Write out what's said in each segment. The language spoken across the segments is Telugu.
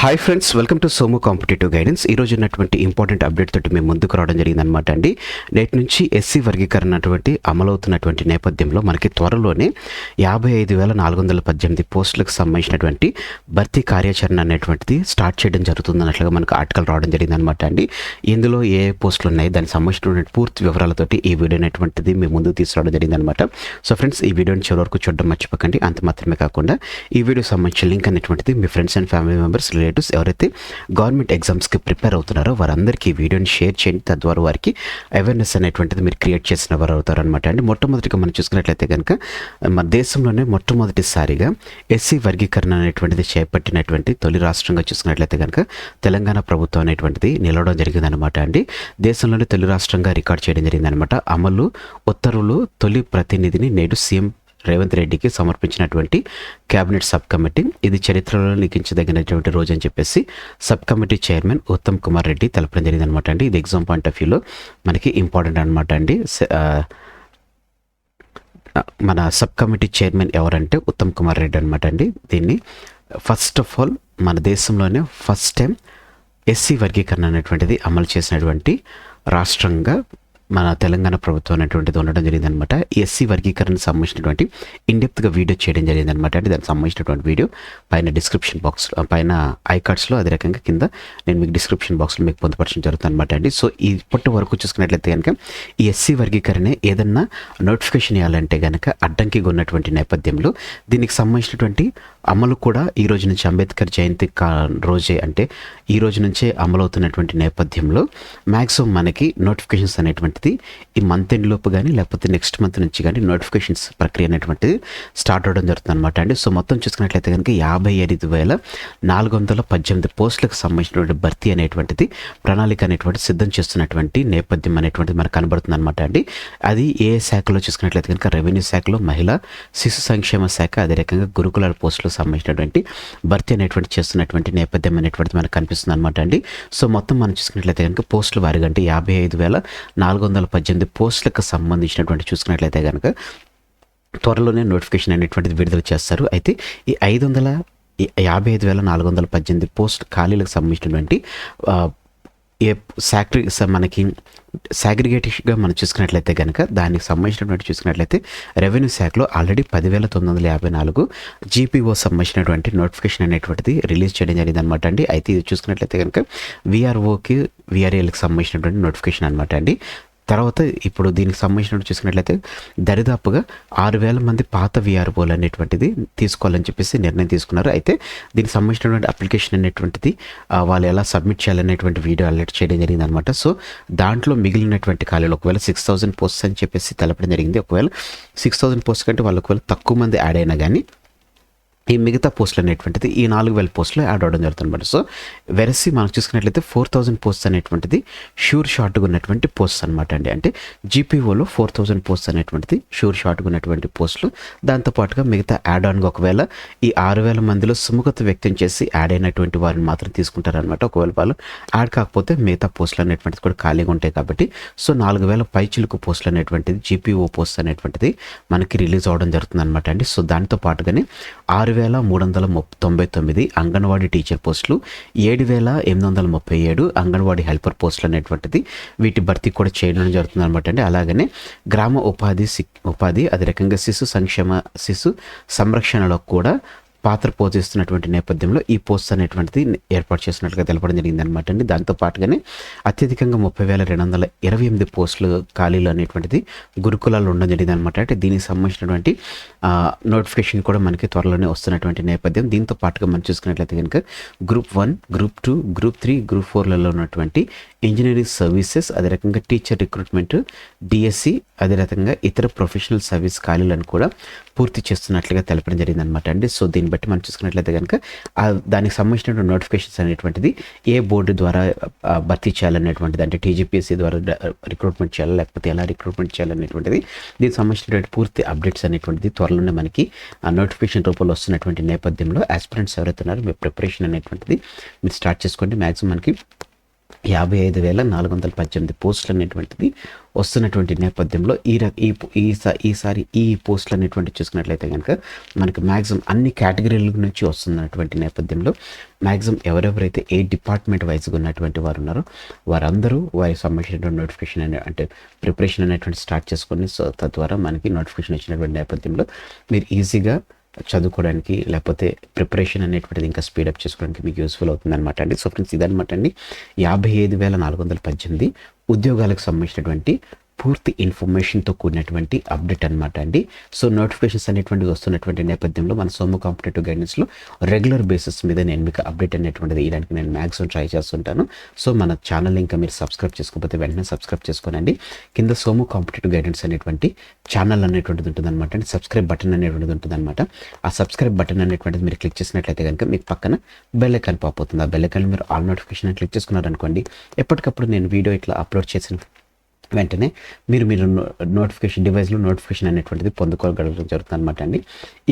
Hi friends welcome to Somu competitive guidance ఈ ఉన్నటువంటి ఇంపార్టెంట్ అప్డేట్ తోటి మేము ముందుకు రావడం జరిగింది అనమాట అండి. నేటి నుంచి ఎస్సీ వర్గీకరణ అటువంటి అమలవుతున్నటువంటి నేపథ్యంలో మనకి త్వరలోనే యాభై ఐదు వేల నాలుగు వందల పద్దెనిమిది పోస్టులకు సంబంధించినటువంటి భర్తీ కార్యాచరణ అనేటువంటిది స్టార్ట్ చేయడం జరుగుతుంది అన్నట్లుగా మనకు ఆర్టికల్ రావడం జరిగింది అనమాట అండి. ఇందులో ఏ ఏ పోస్టులు ఉన్నాయి దానికి సంబంధించినటువంటి పూర్తి వివరాలతోటి ఈ వీడియో అనేటువంటిది మేము ముందుకు తీసుకురావడం జరిగింది అనమాట సో ఫ్రెండ్స్ ఈ వీడియోని చివరి వరకు చూడడం మర్చిపోకండి. అంత మాత్రమే కాకుండా ఈ వీడియో సంబంధించిన లింక్ అనేటువంటిది మీ friends and family members relatives ఎవరైతే గవర్నమెంట్ ఎగ్జామ్స్కి ప్రిపేర్ అవుతున్నారో వారందరికీ ఈ వీడియోని షేర్ చేయండి. తద్వారా వారికి అవేర్నెస్ అనేటువంటిది మీరు క్రియేట్ చేసిన వారు అవుతారు అనమాట అండి మొట్టమొదటిగా మనం చూసుకున్నట్లయితే కనుక మన దేశంలోనే మొట్టమొదటిసారిగా ఎస్సీ వర్గీకరణ అనేటువంటిది చేపట్టినటువంటి తొలి రాష్ట్రంగా చూసుకున్నట్లయితే కనుక తెలంగాణ ప్రభుత్వం అనేటువంటిది నిలవడం జరిగిందనమాట అండి దేశంలోనే తొలి రాష్ట్రంగా రికార్డ్ చేయడం జరిగిందనమాట అమలు ఉత్తర్వులు తొలి ప్రతినిధిని నేడు సీఎం రేవంత్ రెడ్డికి సమర్పించినటువంటి కేబినెట్ సబ్ కమిటీ. ఇది చరిత్రలో లిఖించదగినటువంటి రోజు అని చెప్పేసి sub committee chairman Uttam Kumar Reddy తెలపడం జరిగింది అనమాట అండి. ఇది ఎగ్జామ్ పాయింట్ ఆఫ్ వ్యూలో మనకి ఇంపార్టెంట్ అనమాట అండి. మన సబ్ కమిటీ చైర్మన్ ఎవరంటే ఉత్తమ్ కుమార్ రెడ్డి అనమాట అండి. దీన్ని ఫస్ట్ ఆఫ్ ఆల్ మన దేశంలోనే ఫస్ట్ టైం ఎస్సీ వర్గీకరణ అనేటువంటిది అమలు చేసినటువంటి రాష్ట్రంగా మన తెలంగాణ ప్రభుత్వం అనేటువంటిది ఉండడం జరిగిందనమాట. ఎస్సీ వర్గీకరణకు సంబంధించినటువంటి ఇండెప్త్గా వీడియో చేయడం జరిగిందనమాట. అంటే దానికి సంబంధించినటువంటి వీడియో పైన డిస్క్రిప్షన్ బాక్స్ పైన ఐకార్డ్స్లో అదే రకంగా కింద నేను మీకు డిస్క్రిప్షన్ బాక్స్లో మీకు పొందుపరచడం జరుగుతుంది అనమాట అండి. సో ఇప్పటి వరకు చూసుకున్నట్లయితే కనుక ఈ ఎస్సీ వర్గీకరణ ఏదన్నా నోటిఫికేషన్ ఇవ్వాలంటే కనుక అడ్డంకిగా ఉన్నటువంటి నేపథ్యంలో దీనికి సంబంధించినటువంటి అమలు కూడా ఈ రోజు నుంచి అంబేద్కర్ జయంతి కా రోజే అంటే ఈ రోజు నుంచే అమలవుతున్నటువంటి నేపథ్యంలో మ్యాక్సిమం మనకి నోటిఫికేషన్స్ అనేటువంటి అనేటువంటిది ఈ మంత్ ఎండ్ లోపు కానీ లేకపోతే నెక్స్ట్ మంత్ నుంచి కానీ నోటిఫికేషన్స్ ప్రక్రియ అనేటువంటిది స్టార్ట్ అవడం జరుగుతుంది అనమాట అండి. సో మొత్తం చూసుకున్నట్లయితే కనుక యాభై ఐదు వేల నాలుగు వందల పద్దెనిమిది పోస్టులకు సంబంధించినటువంటి భర్తీ అనేటువంటిది ప్రణాళిక అనేటువంటి సిద్ధం చేస్తున్నటువంటి నేపథ్యం అనేటువంటిది మనకు కనబడుతుంది అనమాట అండి. అది ఏ శాఖలో చూసుకున్నట్లయితే కనుక రెవెన్యూ శాఖలో మహిళా శిశు సంక్షేమ శాఖ అదే రకంగా గురుకులాల పోస్టులకు సంబంధించినటువంటి భర్తీ అనేటువంటి చేస్తున్నటువంటి నేపథ్యం అనేటువంటిది మనకు కనిపిస్తుంది అనమాట అండి. సో మొత్తం మనం చూసుకున్నట్లయితే కనుక పోస్టుల వారిగా అంటే యాభై ఐదు వేల నాలుగు వందల పద్దెనిమిది పోస్టులకు సంబంధించినటువంటి చూసుకున్నట్లయితే కనుక త్వరలోనే నోటిఫికేషన్ అనేటువంటిది విడుదల చేస్తారు. అయితే ఈ ఐదు వందల యాభై ఐదు వేల నాలుగు వందల పద్దెనిమిది పోస్ట్ ఖాళీలకు సంబంధించినటువంటి ఏ సాక్రి స- మనకి సాగ్రిగేటివ్గా మనం చూసుకున్నట్లయితే కనుక దానికి సంబంధించినటువంటి చూసుకున్నట్లయితే రెవెన్యూ శాఖలో ఆల్రెడీ పదివేల తొమ్మిది వందల యాభై నాలుగు జీపీఓ సంబంధించినటువంటి నోటిఫికేషన్ అనేటువంటిది రిలీజ్ చేయడం జరిగింది అనమాట అండి. అయితే ఇది చూసుకున్నట్లయితే కనుక విఆర్ఓకి విఆర్ఏలకు సంబంధించినటువంటి నోటిఫికేషన్ అనమాట అండి. తర్వాత ఇప్పుడు దీనికి సంబంధించినట్టు చూసుకున్నట్లయితే దరిదాపుగా ఆరు వేల మంది పాత విఆర్ఓలు అనేటువంటిది తీసుకోవాలని చెప్పేసి నిర్ణయం తీసుకున్నారు. అయితే దీనికి సంబంధించినటువంటి అప్లికేషన్ అనేటువంటిది వాళ్ళు ఎలా సబ్మిట్ చేయాలనేటువంటి వీడియో అలర్ట్ చేయడం జరిగింది అనమాట సో దాంట్లో మిగిలినటువంటి ఖాళీలు ఒకవేళ సిక్స్ థౌసండ్ పోస్ట్స్ అని చెప్పేసి తెలపడం జరిగింది. ఒకవేళ సిక్స్ థౌసండ్ పోస్ట్ కంటే వాళ్ళు ఒకవేళ తక్కువ మంది యాడ్ అయినా కానీ ఈ మిగతా పోస్టులు అనేటువంటిది ఈ నాలుగు వేల పోస్టులు యాడ్ అవ్వడం జరుగుతుంది సో వెరసి మనం చూసుకున్నట్లయితే ఫోర్ థౌజండ్ పోస్ట్ అనేటువంటిది షూర్ షార్ట్గా ఉన్నటువంటి పోస్ట్ అనమాట అండి. అంటే జీపీఓలో ఫోర్ థౌజండ్ పోస్ట్ అనేటువంటిది షూర్ షార్ట్గా ఉన్నటువంటి పోస్టులు. దాంతోపాటుగా మిగతా యాడ్ ఆన్గా ఒకవేళ ఈ ఆరు వేల మందిలో సుముఖత వ్యక్తం చేసి యాడ్ అయినటువంటి వారిని మాత్రం తీసుకుంటారనమాట ఒకవేళ వాళ్ళు. యాడ్ కాకపోతే మిగతా పోస్టులు అనేటువంటిది కూడా ఖాళీగా ఉంటాయి కాబట్టి సో నాలుగు వేల పైచిలుకు పోస్టులు అనేటువంటిది జీపీఓ పోస్ట్ అనేటువంటిది మనకి రిలీజ్ అవ్వడం జరుగుతుంది అనమాట అండి. సో దాంతో పాటుగానే ఆరు వేల మూడు వందల ముప్పై తొంభై తొమ్మిది అంగన్వాడీ టీచర్ పోస్టులు ఏడు వేల ఎనిమిది వందల ముప్పై ఏడు అంగన్వాడీ హెల్పర్ పోస్టులు అనేటువంటిది వీటి భర్తీ కూడా చేయడం జరుగుతుంది అనమాట అండి. అలాగనే గ్రామ ఉపాధి సిక్- ఉపాధి అదే రకంగా శిశు సంక్షేమ శిశు సంరక్షణలో కూడా పాత్ర పోషిస్తున్నటువంటి నేపథ్యంలో ఈ పోస్ట్ అనేటువంటిది ఏర్పాటు చేసినట్లుగా తెలపడం జరిగింది అనమాట అండి. దాంతో పాటుగానే అత్యధికంగా ముప్పై వేల రెండు వందల ఇరవై ఎనిమిది పోస్టులు ఖాళీలు అనేటువంటిది గురుకులాలు ఉండడం జరిగింది అనమాట అంటే దీనికి సంబంధించినటువంటి నోటిఫికేషన్ కూడా మనకి త్వరలోనే వస్తున్నటువంటి నేపథ్యం. దీంతో పాటుగా మనం చూసుకున్నట్లయితే కనుక group one group two group three group ఫోర్లలో ఉన్నటువంటి ఇంజనీరింగ్ సర్వీసెస్ అదే రకంగా టీచర్ రిక్రూట్మెంట్ డిఎస్సి అదే రకంగా ఇతర ప్రొఫెషనల్ సర్వీస్ ఖాళీలను కూడా పూర్తి చేస్తున్నట్లుగా తెలపడం జరిగింది అనమాట అండి. సో దీన్ని బట్టి మనం చూసుకున్నట్లయితే కనుక దానికి సంబంధించిన నోటిఫికేషన్స్ అనేటువంటిది ఏ బోర్డు ద్వారా భర్తీ చేయాలనేటువంటిది అంటే టీజీపీఎస్సీ ద్వారా రిక్రూట్మెంట్ చేయాలి లేకపోతే ఎలా రిక్రూట్మెంట్ చేయాలనేటువంటిది దీనికి సంబంధించినటువంటి పూర్తి అప్డేట్స్ అనేటువంటిది త్వరలోనే మనకి ఆ నోటిఫికేషన్ రూపంలో వస్తున్నటువంటి నేపథ్యంలో ఆస్పిరెంట్స్ ఎవరైతే ఉన్నారో మీ ప్రిపరేషన్ అనేటువంటిది మీరు స్టార్ట్ చేసుకోండి. మ్యాక్సిమం మనకి యాభై ఐదు వేల నాలుగు వందల పద్దెనిమిది పోస్టులు అనేటువంటిది వస్తున్నటువంటి నేపథ్యంలో ఈ ఈ పో- ఈసారి ఈ పోస్టులు అనేటువంటి చూసుకున్నట్లయితే కనుక మనకు మ్యాక్సిమం అన్ని కేటగిరీల నుంచి వస్తున్నటువంటి నేపథ్యంలో మ్యాక్సిమం ఎవరెవరైతే ఏ డిపార్ట్మెంట్ వైజ్గా ఉన్నటువంటి వారు ఉన్నారో వారందరూ వారి సంబంధించినటువంటి నోటిఫికేషన్ అనే అంటే ప్రిపరేషన్ అనేటువంటి స్టార్ట్ చేసుకొని సో తద్వారా మనకి నోటిఫికేషన్ వచ్చినటువంటి నేపథ్యంలో మీరు ఈజీగా చదువుకోవడానికి లేకపోతే ప్రిపరేషన్ అనేటువంటిది ఇంకా స్పీడప్ చేసుకోవడానికి మీకు యూస్ఫుల్ అవుతుంది అనమాట అండి. సో ఫ్రెండ్స్ ఇదనమాట అండి. యాభై ఐదు వేల నాలుగు వందల పద్దెనిమిది ఉద్యోగాలకు సంబంధించినటువంటి పూర్తి ఇన్ఫర్మేషన్తో కూడినటువంటి అప్డేట్ అనమాట అండి. సో నోటిఫికేషన్స్ అనేటువంటివి వస్తున్నటువంటి నేపథ్యంలో మన సోము కాంపిటేటివ్ గైడెన్స్లో రెగ్యులర్ బేసిస్ మీద నేను మీకు అప్డేట్ అనేటువంటిది ఇవ్వడానికి నేను మ్యాక్సిమం ట్రై చేస్తుంటాను. సో మన ఛానల్ ఇంకా మీరు సబ్స్క్రైబ్ చేసుకోకపోతే వెంటనే సబ్స్క్రైబ్ చేసుకోనండి. కింద సోము కాంపిటేటివ్ గైడెన్స్ అనేటువంటి ఛానల్ అనేటువంటిది ఉంటుందన్నమాట అండి. సబ్స్క్రైబ్ బటన్ అనేటువంటిది ఉంటుందన్నమాట. ఆ సబ్స్క్రైబ్ బటన్ అనేటువంటిది మీరు క్లిక్ చేసినట్లయితే కనుక మీకు పక్కన బెల్ ఐకాన్ పాప్ అవుతుంది. ఆ బెల్ ఐకాన్ మీరు ఆల్ నోటిఫికేషన్ క్లిక్ చేసుకున్నారనుకోండి ఎప్పటికప్పుడు నేను వీడియో ఇట్లా అప్లోడ్ చేసిన వెంటనే మీరు మీరు నోటిఫికేషన్ డివైస్లో నోటిఫికేషన్ అనేటువంటిది పొందుకోగలగడం జరుగుతుంది అనమాట అండి.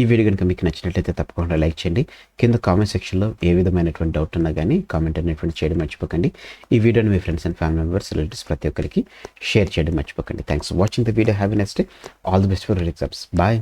ఈ వీడియో కనుక మీకు నచ్చినట్లయితే తప్పకుండా లైక్ చేయండి. కింద కామెంట్ సెక్షన్లో ఏ విధమైనటువంటి డౌట్ ఉన్నా కానీ కామెంట్ అనేటువంటి చేయడం మర్చిపోకండి. ఈ వీడియోని మీ friends and family members relatives ప్రతి ఒక్కరికి షేర్ చేయడం మర్చిపోకండి. Thanks for watching the video have next day all the best for exams bye